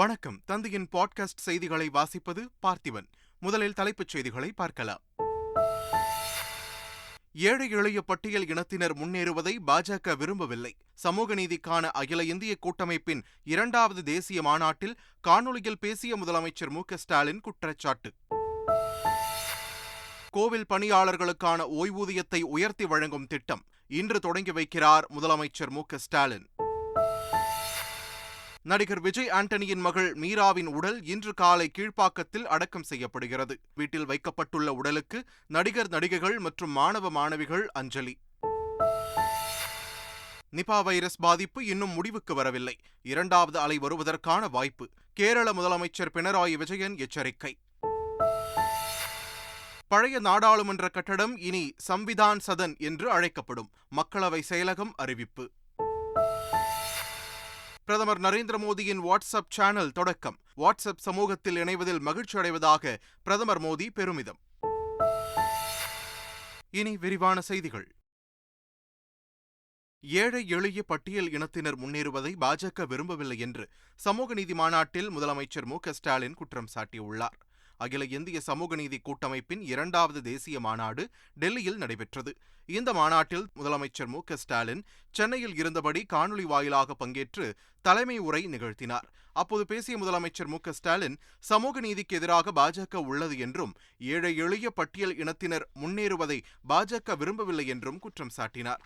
வணக்கம். தந்தையின் பாட்காஸ்ட் செய்திகளை வாசிப்பது பார்த்திபன். முதலில் தலைப்புச் செய்திகளை பார்க்கலாம். ஏழை எளிய பட்டியல் இனத்தினர் முன்னேறுவதை பாஜக விரும்பவில்லை. சமூக நீதிக்கான அகில இந்திய கூட்டமைப்பின் இரண்டாவது தேசிய மாநாட்டில் காணொலியில் பேசிய முதலமைச்சர் மு ஸ்டாலின் குற்றச்சாட்டு. கோவில் பணியாளர்களுக்கான ஓய்வூதியத்தை உயர்த்தி வழங்கும் திட்டம். இன்று தொடங்கி வைக்கிறார் முதலமைச்சர் மு ஸ்டாலின். நடிகர் விஜய் ஆண்டனியின் மகள் மீராவின் உடல் இன்று காலை கீழ்ப்பாக்கத்தில் அடக்கம் செய்யப்படுகிறது. வீட்டில் வைக்கப்பட்டுள்ள உடலுக்கு நடிகர் நடிகைகள் மற்றும் மாணவ மாணவிகள் அஞ்சலி. நிபா வைரஸ் பாதிப்பு இன்னும் முடிவுக்கு வரவில்லை. இரண்டாவது அலை வருவதற்கான வாய்ப்பு. கேரள முதலமைச்சர் பினராயி விஜயன் எச்சரிக்கை. பழைய நாடாளுமன்ற கட்டடம் இனி சம்விதான் சதன் என்று அழைக்கப்படும். மக்களவை செயலகம் அறிவிப்பு. பிரதமர் நரேந்திர மோடியின் வாட்ஸ்அப் சேனல் தொடக்கம். வாட்ஸ்அப் சமூகத்தில் இணைவதில் மகிழ்ச்சி அடைவதாக பிரதமர் மோடி பெருமிதம். இனி விரிவான செய்திகள். ஏழை எளிய பட்டியல் இனத்தினர் முன்னேறுவதை பாஜக விரும்பவில்லை என்று சமூக நீதி மாநாட்டில் முதலமைச்சர் மு ஸ்டாலின் குற்றம் சாட்டியுள்ளார். அகில இந்திய சமூக நீதி கூட்டமைப்பின் இரண்டாவது தேசிய மாநாடு டெல்லியில் நடைபெற்றது. இந்த மாநாட்டில் முதலமைச்சர் மு ஸ்டாலின் சென்னையில் இருந்தபடி காணொலி வாயிலாக பங்கேற்று தலைமை உரை நிகழ்த்தினார். அப்போது பேசிய முதலமைச்சர் மு ஸ்டாலின் சமூக நீதிக்கு எதிராக பாஜக உள்ளது என்றும் ஏழை எளிய பட்டியல் இனத்தினர் முன்னேறுவதை பாஜக விரும்பவில்லை என்றும் குற்றம் சாட்டினார்.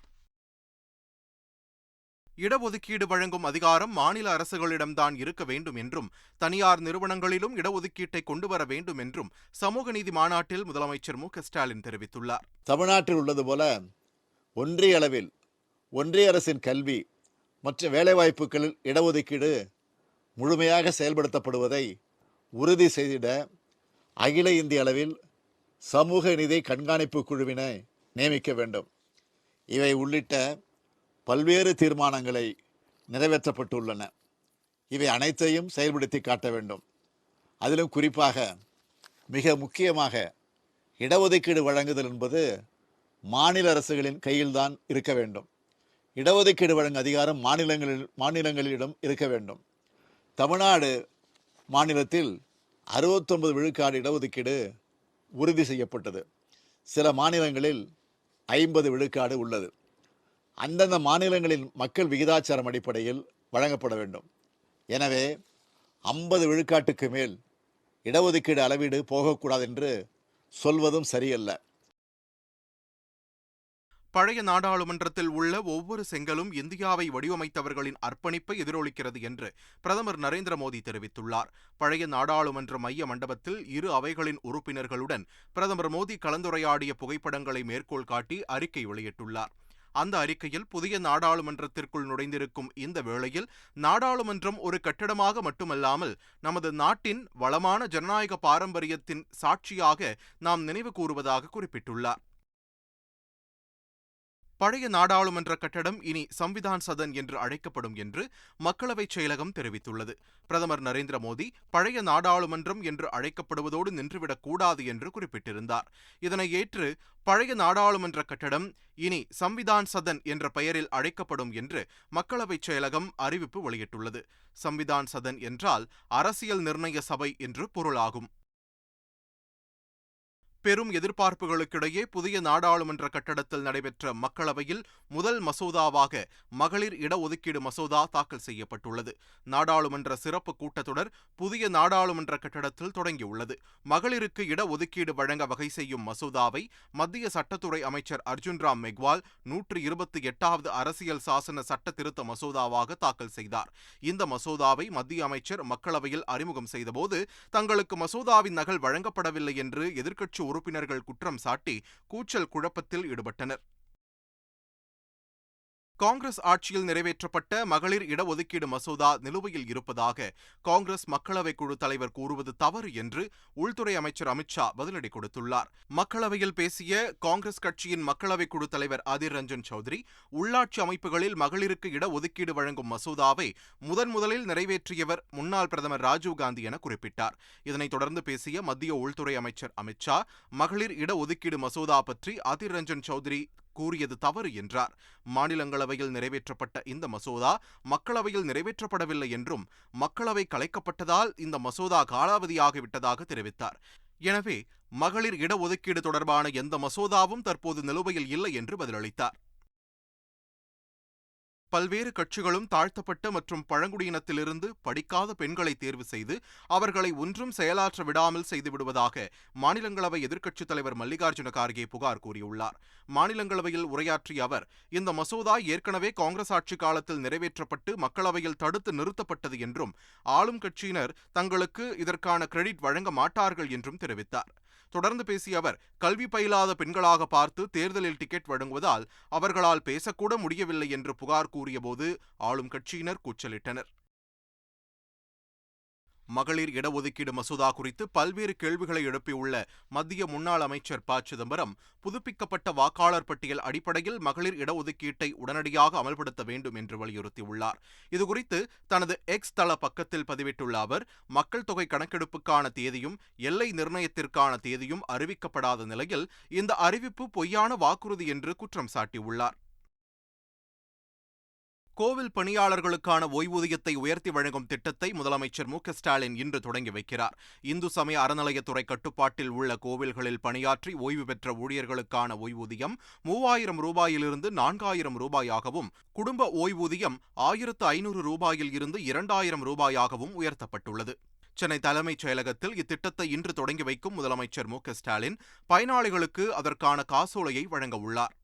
இடஒதுக்கீடு வழங்கும் அதிகாரம் மாநில அரசுகளிடம்தான் இருக்க வேண்டும் என்றும் தனியார் நிறுவனங்களிலும் இடஒதுக்கீட்டை கொண்டு வர வேண்டும் என்றும் சமூக நீதி மாநாட்டில் முதலமைச்சர் மு. ஸ்டாலின் தெரிவித்துள்ளார். தமிழ்நாட்டில் உள்ளது போல ஒன்றிய அளவில் ஒன்றிய அரசின் கல்வி மற்ற வேலைவாய்ப்புகளில் இடஒதுக்கீடு முழுமையாக செயல்படுத்தப்படுவதை உறுதி செய்திட அகில இந்திய அளவில் சமூக நிதி கண்காணிப்பு குழுவினை நியமிக்க வேண்டும். இவை உள்ளிட்ட பல்வேறு தீர்மானங்களை நிறைவேற்றப்பட்டுள்ளன. இவை அனைத்தையும் செயல்படுத்தி காட்ட வேண்டும். அதிலும் குறிப்பாக மிக முக்கியமாக இடஒதுக்கீடு வழங்குதல் என்பது மாநில அரசுகளின் கையில்தான் இருக்க வேண்டும். இடஒதுக்கீடு வழங்கும் அதிகாரம் மாநிலங்களில் மாநிலங்களிடம் இருக்க வேண்டும். தமிழ்நாடு மாநிலத்தில் அறுபத்தொன்பது விழுக்காடு இடஒதுக்கீடு உறுதி செய்யப்பட்டது. சில மாநிலங்களில் ஐம்பது விழுக்காடு உள்ளது. அந்தந்த மாநிலங்களின் மக்கள் விகிதாச்சாரம் அடிப்படையில் வழங்கப்பட வேண்டும். எனவே ஐம்பது விழுக்காட்டுக்கு மேல் இடஒதுக்கீடு அளவீடு போகக்கூடாது என்று சொல்வதும் சரியல்ல. பழைய நாடாளுமன்றத்தில் உள்ள ஒவ்வொரு செங்கலும் இந்தியாவை வடிவமைத்தவர்களின் அர்ப்பணிப்பை எதிரொலிக்கிறது என்று பிரதமர் நரேந்திர மோடி தெரிவித்துள்ளார். பழைய நாடாளுமன்ற மைய மண்டபத்தில் இரு அவைகளின் உறுப்பினர்களுடன் பிரதமர் மோடி கலந்துரையாடிய புகைப்படங்களை மேற்கோள் காட்டி அறிக்கை வெளியிட்டுள்ளார். அந்த அறிக்கையில் புதிய நாடாளுமன்றத்திற்குள் நுழைந்திருக்கும் இந்த வேளையில் நாடாளுமன்றம் ஒரு கட்டடமாக மட்டுமல்லாமல் நமது நாட்டின் வளமான ஜனநாயக பாரம்பரியத்தின் சாட்சியாக நாம் நினைவு கூறுவதாக குறிப்பிட்டுள்ளார். பழைய நாடாளுமன்ற கட்டடம் இனி சம்விதான் சதன் என்று அழைக்கப்படும் என்று மக்களவைச் செயலகம் தெரிவித்துள்ளது. பிரதமர் நரேந்திர மோடி பழைய நாடாளுமன்றம் என்று அழைக்கப்படுவதோடு நின்றுவிடக் கூடாது என்று குறிப்பிட்டிருந்தார். இதனை ஏற்று பழைய நாடாளுமன்ற கட்டடம் இனி சம்விதான் சதன் என்ற பெயரில் அழைக்கப்படும் என்று மக்களவைச் செயலகம் அறிவிப்பு வெளியிட்டுள்ளது. சம்விதான் சதன் என்றால் அரசியல் நிர்ணய சபை என்று பொருளாகும். பெரும் எதிர்பார்ப்புகளுக்கிடையே புதிய நாடாளுமன்ற கட்டடத்தில் நடைபெற்ற மக்களவையில் முதல் மசோதாவாக மகளிர் இடஒதுக்கீடு மசோதா தாக்கல் செய்யப்பட்டுள்ளது. நாடாளுமன்ற சிறப்பு கூட்டத்தொடர் புதிய நாடாளுமன்ற கட்டடத்தில் தொடங்கியுள்ளது. மகளிருக்கு இடஒதுக்கீடு வழங்க வகை செய்யும் மசோதாவை மத்திய சட்டத்துறை அமைச்சர் அர்ஜுன் ராம் மெக்வால் நூற்று இருபத்தி எட்டாவது அரசியல் சாசன சட்ட திருத்த மசோதாவாக தாக்கல் செய்தார். இந்த மசோதாவை மத்திய அமைச்சர் மக்களவையில் அறிமுகம் செய்தபோது தங்களுக்கு மசோதாவின் நகல் வழங்கப்படவில்லை என்று எதிர்க்கட்சி உறுப்பினர்கள் குற்றம் சாட்டி கூச்சல் குழப்பத்தில் ஈடுபட்டனர். காங்கிரஸ் ஆட்சியில் நிறைவேற்றப்பட்ட மகளிர் இடஒதுக்கீடு மசோதா நிலுவையில் இருப்பதாக காங்கிரஸ் மக்களவை குழு தலைவர் கூறுவது தவறு என்று உள்துறை அமைச்சர் அமித்ஷா பதிலடி கொடுத்துள்ளார். மக்களவையில் பேசிய காங்கிரஸ் கட்சியின் மக்களவை குழு தலைவர் அதிர் ரஞ்சன் சௌத்ரி உள்ளாட்சி அமைப்புகளில் மகளிருக்கு இடஒதுக்கீடு வழங்கும் மசோதாவை முதன் முதலில் நிறைவேற்றியவர் முன்னாள் பிரதமர் ராஜீவ்காந்தி என குறிப்பிட்டார். இதனைத் தொடர்ந்து பேசிய மத்திய உள்துறை அமைச்சர் அமித்ஷா மகளிர் இடஒதுக்கீடு மசோதா பற்றி அதிர் ரஞ்சன் சௌத்ரி கூறியது தவறு என்றார். மாநிலங்களவையில் நிறைவேற்றப்பட்ட இந்த மசோதா மக்களவையில் நிறைவேற்றப்படவில்லை என்றும் மக்களவை கலைக்கப்பட்டதால் இந்த மசோதா காலாவதியாகிவிட்டதாக தெரிவித்தார். எனவே மகளிர் இடஒதுக்கீடு தொடர்பான எந்த மசோதாவும் தற்போது நிலுவையில் இல்லை என்று பதிலளித்தார். பல்வேறு கட்சிகளும் தாழ்த்தப்பட்ட மற்றும் பழங்குடியினத்திலிருந்து படிக்காத பெண்களை தேர்வு செய்து அவர்களை ஒன்றும் செயலாற்ற விடாமல் செய்துவிடுவதாக மாநிலங்களவை எதிர்க்கட்சித் தலைவர் மல்லிகார்ஜுன கார்கே புகார் கூறியுள்ளார். மாநிலங்களவையில் உரையாற்றிய அவர் இந்த மசோதா ஏற்கனவே காங்கிரஸ் ஆட்சி காலத்தில் நிறைவேற்றப்பட்டு மக்களவையில் தடுத்து நிறுத்தப்பட்டது என்றும் ஆளும் கட்சியினர் தங்களுக்கு இதற்கான கிரெடிட் வழங்க மாட்டார்கள் என்றும் தெரிவித்தார். தொடர்ந்து பேசிய அவர் கல்வி பயிலாத பெண்களாக பார்த்து தேர்தலில் டிக்கெட் வழங்குவதால் அவர்களால் பேசக்கூட முடியவில்லை என்று புகார் கூறியபோது ஆளும் கட்சியினர் கூச்சலிட்டனர். மகளிர் இடஒதுக்கீடு மசோதா குறித்து பல்வேறு கேள்விகளை எழுப்பியுள்ள மத்திய முன்னாள் அமைச்சர் ப. சிதம்பரம் புதுப்பிக்கப்பட்ட வாக்காளர் பட்டியல் அடிப்படையில் மகளிர் இடஒதுக்கீட்டை உடனடியாக அமல்படுத்த வேண்டும் என்று வலியுறுத்தியுள்ளார். இதுகுறித்து தனது எக்ஸ் தள பக்கத்தில் பதிவிட்டுள்ள அவர் மக்கள் தொகை கணக்கெடுப்புக்கான தேதியும் எல்லை நிர்ணயத்திற்கான தேதியும் அறிவிக்கப்படாத நிலையில் இந்த அறிவிப்பு பொய்யான வாக்குறுதி என்று குற்றம் சாட்டியுள்ளார். கோவில் பணியாளர்களுக்கான ஓய்வூதியத்தை உயர்த்தி வழங்கும் திட்டத்தை முதலமைச்சர் மு ஸ்டாலின் இன்று தொடங்கி வைக்கிறார். இந்து சமய அறநிலையத்துறை கட்டுப்பாட்டில் உள்ள கோவில்களில் பணியாற்றி ஓய்வு பெற்ற ஊழியர்களுக்கான ஓய்வூதியம் மூவாயிரம் ரூபாயிலிருந்து நான்காயிரம் ரூபாயாகவும் குடும்ப ஓய்வூதியம் ஆயிரத்து ஐநூறு ரூபாயில் இருந்து இரண்டாயிரம் ரூபாயாகவும் உயர்த்தப்பட்டுள்ளது. சென்னை தலைமைச் செயலகத்தில் இத்திட்டத்தை இன்று தொடங்கி வைக்கும் முதலமைச்சர் மு ஸ்டாலின் பயனாளிகளுக்கு அதற்கான காசோலையை வழங்க உள்ளார்.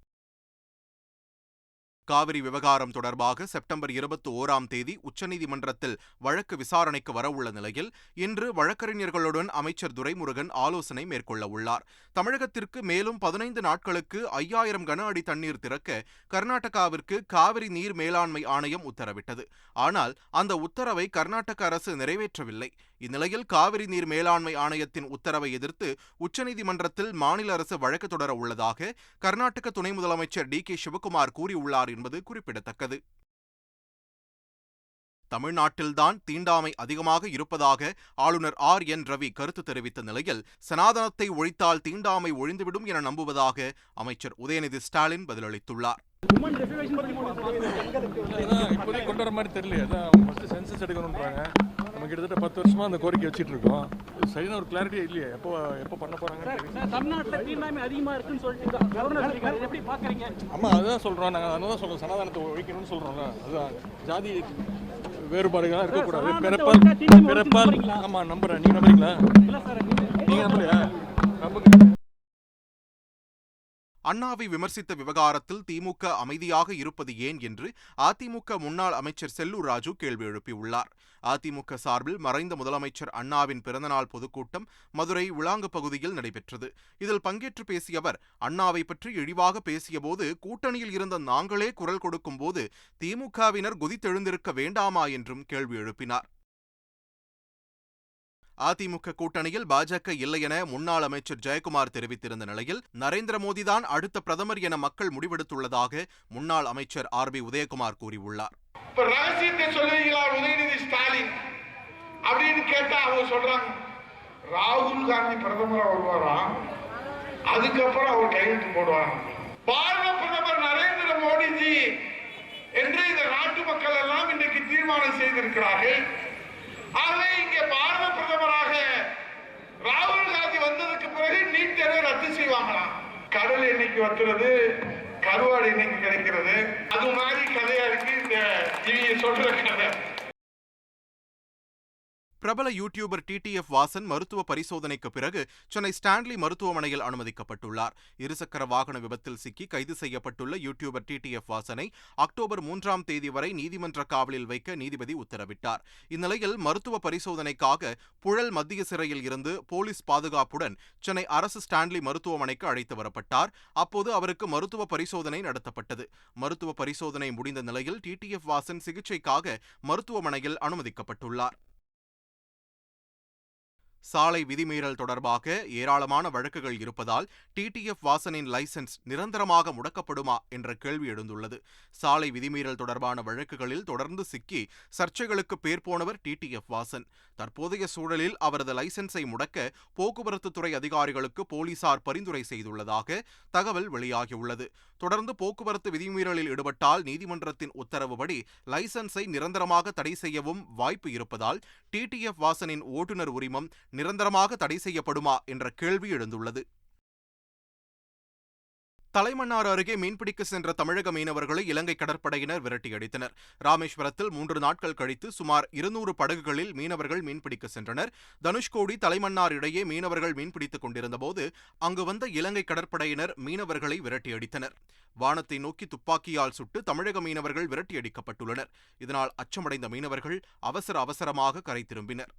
காவிரி விவகாரம் தொடர்பாக செப்டம்பர் இருபத்தி ஓராம் தேதி உச்சநீதிமன்றத்தில் வழக்கு விசாரணைக்கு வரவுள்ள நிலையில் இன்று வழக்கறிஞர்களுடன் அமைச்சர் துரைமுருகன் ஆலோசனை மேற்கொள்ள உள்ளார். தமிழகத்திற்கு மேலும் பதினைந்து நாட்களுக்கு ஐயாயிரம் கன அடி தண்ணீர் திறக்க கர்நாடகாவிற்கு காவிரி நீர் மேலாண்மை ஆணையம் உத்தரவிட்டது. ஆனால் அந்த உத்தரவை கர்நாடக அரசு நிறைவேற்றவில்லை. இந்நிலையில் காவிரி நீர் மேலாண்மை ஆணையத்தின் உத்தரவை எதிர்த்து உச்சநீதிமன்றத்தில் மாநில அரசு வழக்கு தொடர உள்ளதாக கர்நாடக துணை முதலமைச்சர் டி கே சிவகுமார் கூறியுள்ளார் என்பது குறிப்பிடத்தக்கது. தமிழ்நாட்டில்தான் தீண்டாமை அதிகமாக இருப்பதாக ஆளுநர் ஆர். என். ரவி கருத்து தெரிவித்த நிலையில் சனாதனத்தை ஒழித்தால் தீண்டாமை ஒழிந்துவிடும் என நம்புவதாக அமைச்சர் உதயநிதி ஸ்டாலின் பதிலளித்துள்ளார். இப்போதைக்கு கொண்டு வர மாதிரி தெரியல அதான் சென்சஸ் எடுக்கணுன்றாங்க நம்ம கிட்டத்தட்ட பத்து வருஷமா அந்த கோரிக்கை வச்சுட்டு இருக்கோம் சரியான ஒரு கிளாரிட்டியே இல்லையே. எப்போ எப்போ பண்ண போறாங்க தமிழ்நாட்டில் தீண்டாமை அதிகமாக இருக்குன்னு சொல்லிட்டு எப்படி பார்க்குறீங்க? ஆமாம் அதுதான் சொல்கிறோம் நாங்கள் அதனால சொல்கிறோம் சனாதனத்தை ஒழிக்கணும்னு சொல்கிறோம்ல அதுதான். ஜாதி வேறுபாடுகள்லாம் இருக்கக்கூடாது. பிறப்பால் பிறப்பால் ஆமாம் நம்புறேன். நீங்கள் நம்புறீங்களா? நீங்கள் நம்பலையா? நம்புங்க. அண்ணாவை விமர்சித்த விவகாரத்தில் திமுக அமைதியாக இருப்பது ஏன் என்று அதிமுக முன்னாள் அமைச்சர் செல்லூர் ராஜு கேள்வி எழுப்பியுள்ளார். அதிமுக சார்பில் மறைந்த முதலமைச்சர் அண்ணாவின் பிறந்தநாள் பொதுக்கூட்டம் மதுரை உலாங்கு பகுதியில் நடைபெற்றது. இதில் பங்கேற்று பேசிய அவர் அண்ணாவை பற்றி இழிவாக பேசியபோது கூட்டணியில் இருந்த நாங்களே குரல் கொடுக்கும்போது திமுகவினர் குதித்தெழுந்திருக்க வேண்டாமா என்றும் கேள்வி எழுப்பினார். அதிமுக கூட்டணியில் பாஜக இல்லை என முன்னாள் அமைச்சர் ஜெயக்குமார் தெரிவித்திருந்த நிலையில் நரேந்திர மோடிதான் அடுத்த பிரதமர் என மக்கள் முடிவெடுத்துள்ளதாக முன்னாள் அமைச்சர் ஆர் பி உதயகுமார் கூறியுள்ளார். ரகசியத்தை சொல்லுவீங்களா உதயநிதி ஸ்டாலின்? அப்படின்னு கேட்டா அவங்க சொல்றாங்க. ராகுல் காந்தி பிரதமர் வருவாராம் அதுக்கப்புறம் அவர் கையெழுத்து போடுவாங்க பாரத பிரதமர் நரேந்திர மோடிஜி என்று இந்த நாட்டு மக்கள் எல்லாம் இன்றைக்கு தீர்மானம் செய்திருக்கிறார்கள். ஆகவே இங்கே பாரத பிரதமராக ராகுல் காந்தி வந்ததுக்கு பிறகு நீட் தேர்வை ரத்து செய்வாங்களாம் கடல் இன்னைக்கு வத்துறது கருவாடு இன்னைக்கு கிடைக்கிறது? அது மாதிரி கதையா இருக்கு இந்த நீங்க சொல்ற கதை. பிரபல யூடியூபர் டிடிஎஃப் வாசன் மருத்துவ பரிசோதனைக்கு பிறகு சென்னை ஸ்டான்லி மருத்துவமனையில் அனுமதிக்கப்பட்டுள்ளார். இருசக்கர வாகன விபத்தில் சிக்கி கைது செய்யப்பட்டுள்ள யூடியூபர் டிடிஎஃப் வாசனை அக்டோபர் மூன்றாம் தேதி வரை நீதிமன்ற காவலில் வைக்க நீதிபதி உத்தரவிட்டார். இந்நிலையில் மருத்துவ பரிசோதனைக்காக புழல் மத்திய சிறையில் இருந்து போலீஸ் பாதுகாப்புடன் சென்னை அரசு ஸ்டான்லி மருத்துவமனைக்கு அழைத்து வரப்பட்டார். அப்போது அவருக்கு மருத்துவ பரிசோதனை நடத்தப்பட்டது. மருத்துவ பரிசோதனை முடிந்த நிலையில் டிடிஎஃப் வாசன் சிகிச்சைக்காக மருத்துவமனையில் அனுமதிக்கப்பட்டுள்ளார். சாலை விதிமீறல் தொடர்பாக ஏராளமான வழக்குகள் இருப்பதால் டிடிஎஃப் வாசனின் லைசன்ஸ் நிரந்தரமாக முடக்கப்படுமா என்ற கேள்வி எழுந்துள்ளது. சாலை விதிமீறல் தொடர்பான வழக்குகளில் தொடர்ந்து சிக்கி சர்ச்சைகளுக்கு பேர் போனவர் டிடிஎஃப் வாசன். தற்போதைய சூழலில் அவரது லைசன்ஸை முடக்க போக்குவரத்து துறை அதிகாரிகளுக்கு போலீசார் பரிந்துரை செய்துள்ளதாக தகவல் வெளியாகியுள்ளது. தொடர்ந்து போக்குவரத்து விதிமீறலில் ஈடுபட்டால் நீதிமன்றத்தின் உத்தரவுபடி லைசென்ஸை நிரந்தரமாக தடை செய்யவும் வாய்ப்பு இருப்பதால் டிடிஎஃப் வாசனின் ஓட்டுநர் உரிமம் நிரந்தரமாக தடை செய்யப்படுமா என்ற கேள்வி எழுந்துள்ளது. தலைமன்னார் அருகே மீன்பிடிக்க சென்ற தமிழக மீனவர்களை இலங்கை கடற்படையினர் விரட்டியடித்தனர். ராமேஸ்வரத்தில் மூன்று நாட்கள் கழித்து சுமார் இருநூறு படகுகளில் மீனவர்கள் மீன்பிடிக்க சென்றனர். தனுஷ்கோடி தலைமன்னார் இடையே மீனவர்கள் மீன்பிடித்துக் கொண்டிருந்தபோது அங்கு வந்த இலங்கை கடற்படையினர் மீனவர்களை விரட்டியடித்தனர். வானத்தை நோக்கி துப்பாக்கியால் சுட்டு தமிழக மீனவர்கள் விரட்டியடிக்கப்பட்டுள்ளனர். இதனால் அச்சமடைந்த மீனவர்கள் அவசர அவசரமாக கரை திரும்பினர்.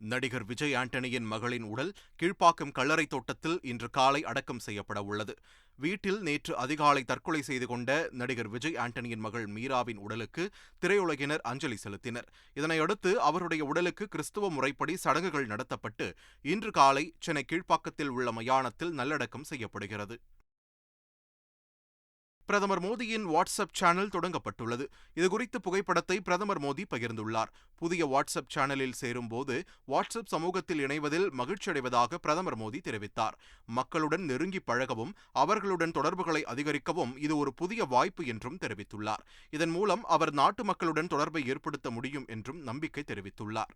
நடிகர் விஜய் ஆண்டனியின் மகளின் உடல் கீழ்ப்பாக்கம் கல்லறை தோட்டத்தில் இன்று காலை அடக்கம் செய்யப்பட உள்ளது. வீட்டில் நேற்று அதிகாலை தற்கொலை செய்து கொண்ட நடிகர் விஜய் ஆண்டனியின் மகள் மீராவின் உடலுக்கு திரையுலகினர் அஞ்சலி செலுத்தினர். இதனையடுத்து அவருடைய உடலுக்கு கிறிஸ்துவ முறைப்படி சடங்குகள் நடத்தப்பட்டு இன்று காலை சென்னை கீழ்ப்பாக்கத்தில் உள்ள மயானத்தில் நல்லடக்கம் செய்யப்படுகிறது. பிரதமர் மோடியின் வாட்ஸ்அப் சேனல் தொடங்கப்பட்டுள்ளது. இதுகுறித்து புகைப்படத்தை பிரதமர் மோடி பகிர்ந்துள்ளார். புதிய வாட்ஸ்அப் சேனலில் சேரும்போது வாட்ஸ்அப் சமூகத்தில் இணைவதில் மகிழ்ச்சியடைவதாக பிரதமர் மோடி தெரிவித்தார். மக்களுடன் நெருங்கி பழகவும் அவர்களுடன் தொடர்புகளை அதிகரிக்கவும் இது ஒரு புதிய வாய்ப்பு என்றும் தெரிவித்துள்ளார். இதன் மூலம் அவர் நாட்டு மக்களுடன் தொடர்பை ஏற்படுத்த முடியும் என்றும் நம்பிக்கை தெரிவித்துள்ளார்.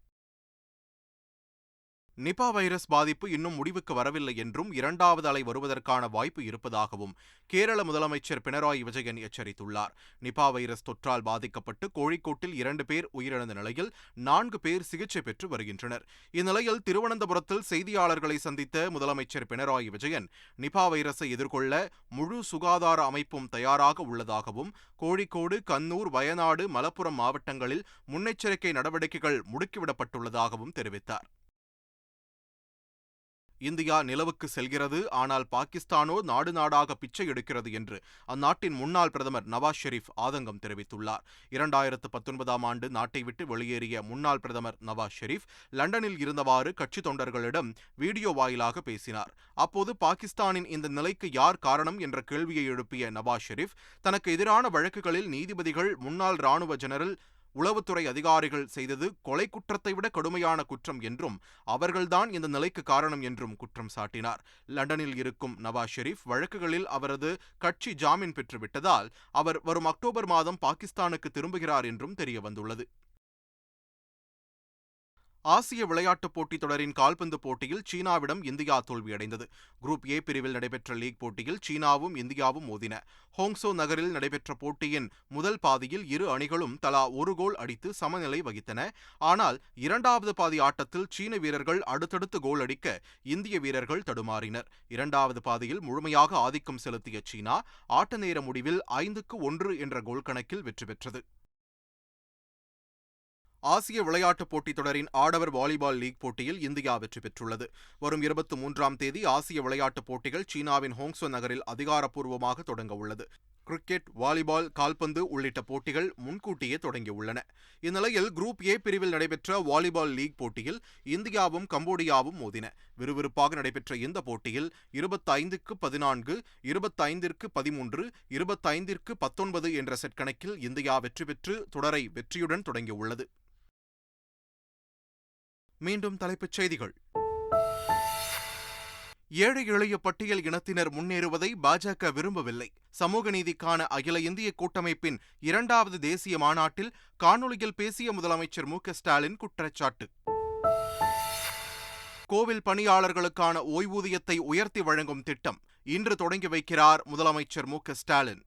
நிபா வைரஸ் பாதிப்பு இன்னும் முடிவுக்கு வரவில்லை என்றும் இரண்டாவது அலை வருவதற்கான வாய்ப்பு இருப்பதாகவும் கேரள முதலமைச்சர் பினராயி விஜயன் எச்சரித்துள்ளார். நிபா வைரஸ் தொற்றால் பாதிக்கப்பட்டு கோழிக்கோட்டில் இரண்டு பேர் உயிரிழந்த நிலையில் நான்கு பேர் சிகிச்சை பெற்று வருகின்றனர். இந்நிலையில் திருவனந்தபுரத்தில் செய்தியாளர்களை சந்தித்த முதலமைச்சர் பினராயி விஜயன் நிபா வைரஸை எதிர்கொள்ள முழு சுகாதார அமைப்பும் தயாராக உள்ளதாகவும் கோழிக்கோடு கண்ணூர் வயநாடு மலப்புரம் மாவட்டங்களில் முன்னெச்சரிக்கை நடவடிக்கைகள் முடுக்கிவிடப்பட்டுள்ளதாகவும் தெரிவித்தார். இந்தியா நிலவுக்கு செல்கிறது. ஆனால் பாகிஸ்தானோ நாடு நாடாக பிச்சை எடுக்கிறது என்று அந்நாட்டின் முன்னாள் பிரதமர் நவாஸ் ஷெரீப் ஆதங்கம் தெரிவித்துள்ளார். இரண்டாயிரத்து பத்தொன்பதாம் ஆண்டு நாட்டை விட்டு வெளியேறிய முன்னாள் பிரதமர் நவாஸ் ஷெரீப் லண்டனில் இருந்தவாறு கட்சி தொண்டர்களிடம் வீடியோ வாயிலாக பேசினார். அப்போது பாகிஸ்தானின் இந்த நிலைக்கு யார் காரணம் என்ற கேள்வியை எழுப்பிய நவாஸ் ஷெரீப் தனக்கு எதிரான வழக்குகளில் நீதிபதிகள் முன்னாள் ராணுவ ஜெனரல் உளவுத்துறை அதிகாரிகள் செய்தது கொலை குற்றத்தை விட கடுமையான குற்றம் என்றும் அவர்கள்தான் இந்த நிலைக்கு காரணம் என்றும் குற்றம் சாட்டினார். லண்டனில் இருக்கும் நவாஸ் ஷெரீப் வழக்குகளில் அவரது கட்சி ஜாமீன் பெற்றுவிட்டதால் அவர் வரும் அக்டோபர் மாதம் பாகிஸ்தானுக்கு திரும்புகிறார் என்றும் தெரியவந்துள்ளது. ஆசிய விளையாட்டுப் போட்டித் தொடரின் கால்பந்து போட்டியில் சீனாவிடம் இந்தியா தோல்வியடைந்தது. குரூப் ஏ பிரிவில் நடைபெற்ற லீக் போட்டியில் சீனாவும் இந்தியாவும் மோதின. ஹோங்சோ நகரில் நடைபெற்ற போட்டியின் முதல் பாதியில் இரு அணிகளும் தலா ஒரு கோல் அடித்து சமநிலை வகித்தன. ஆனால் இரண்டாவது பாதி ஆட்டத்தில் சீன வீரர்கள் அடுத்தடுத்து கோல் அடிக்க இந்திய வீரர்கள் தடுமாறினர். இரண்டாவது பாதியில் முழுமையாக ஆதிக்கம் செலுத்திய சீனா ஆட்ட நேர முடிவில் ஐந்துக்கு ஒன்று என்ற கோல் கணக்கில் வெற்றி பெற்றது. ஆசிய விளையாட்டுப் போட்டித் தொடரின் ஆடவர் வாலிபால் லீக் போட்டியில் இந்தியா வெற்றி பெற்றுள்ளது. வரும் இருபத்தி மூன்றாம் தேதி ஆசிய விளையாட்டுப் போட்டிகள் சீனாவின் ஹோங்சோ நகரில் அதிகாரப்பூர்வமாக தொடங்க உள்ளது. கிரிக்கெட் வாலிபால் கால்பந்து உள்ளிட்ட போட்டிகள் முன்கூட்டியே தொடங்கியுள்ளன. இந்நிலையில் குரூப் ஏ பிரிவில் நடைபெற்ற வாலிபால் லீக் போட்டியில் இந்தியாவும் கம்போடியாவும் மோதின. விறுவிறுப்பாக நடைபெற்ற இந்த போட்டியில் இருபத்தைந்துக்கு பதினான்கு இருபத்தைந்திற்கு பதிமூன்று இருபத்தைந்திற்கு பத்தொன்பது என்ற செட் கணக்கில் இந்தியா வெற்றி பெற்று தொடரை வெற்றியுடன் தொடங்கியுள்ளது. மீண்டும் தலைப்புச் செய்திகள். ஏழை எளிய பட்டியல் இனத்தினர் முன்னேறுவதை பாஜக விரும்பவில்லை. சமூக நீதிக்கான அகில இந்திய கூட்டமைப்பின் இரண்டாவது தேசிய மாநாட்டில் காணொலியில் பேசிய முதலமைச்சர் மு ஸ்டாலின் குற்றச்சாட்டு. கோவில் பணியாளர்களுக்கான ஓய்வூதியத்தை உயர்த்தி வழங்கும் திட்டம் இன்று தொடங்கி வைக்கிறார் முதலமைச்சர் மு ஸ்டாலின்.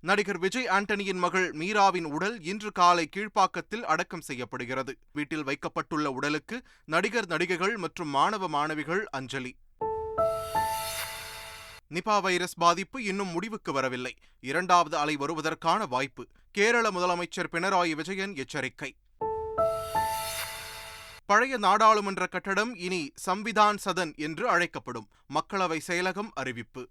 நடிகர் விஜய் ஆண்டனியின் மகள் மீராவின் உடல் இன்று காலை கீழ்ப்பாக்கத்தில் அடக்கம் செய்யப்படுகிறது. வீட்டில் வைக்கப்பட்டுள்ள உடலுக்கு நடிகர் நடிகைகள் மற்றும் மாணவ மாணவிகள் அஞ்சலி. நிபா வைரஸ் பாதிப்பு இன்னும் முடிவுக்கு வரவில்லை. இரண்டாவது அலை வருவதற்கான வாய்ப்பு. கேரள முதலமைச்சர் பினராயி விஜயன் எச்சரிக்கை. பழைய நாடாளுமன்ற கட்டடம் இனி சம்விதான் சதன் என்று அழைக்கப்படும். மக்களவை செயலகம் அறிவிப்பு.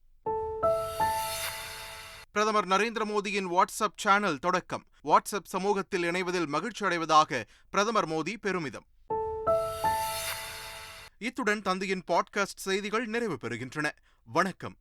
பிரதமர் நரேந்திர மோடியின் வாட்ஸ்அப் சேனல் தொடக்கம். வாட்ஸ்அப் சமூகத்தில் இணைவதில் மகிழ்ச்சி அடைவதாக பிரதமர் மோடி பெருமிதம். இத்துடன் தந்தையின் பாட்காஸ்ட் செய்திகள் நிறைவு பெறுகின்றன. வணக்கம்.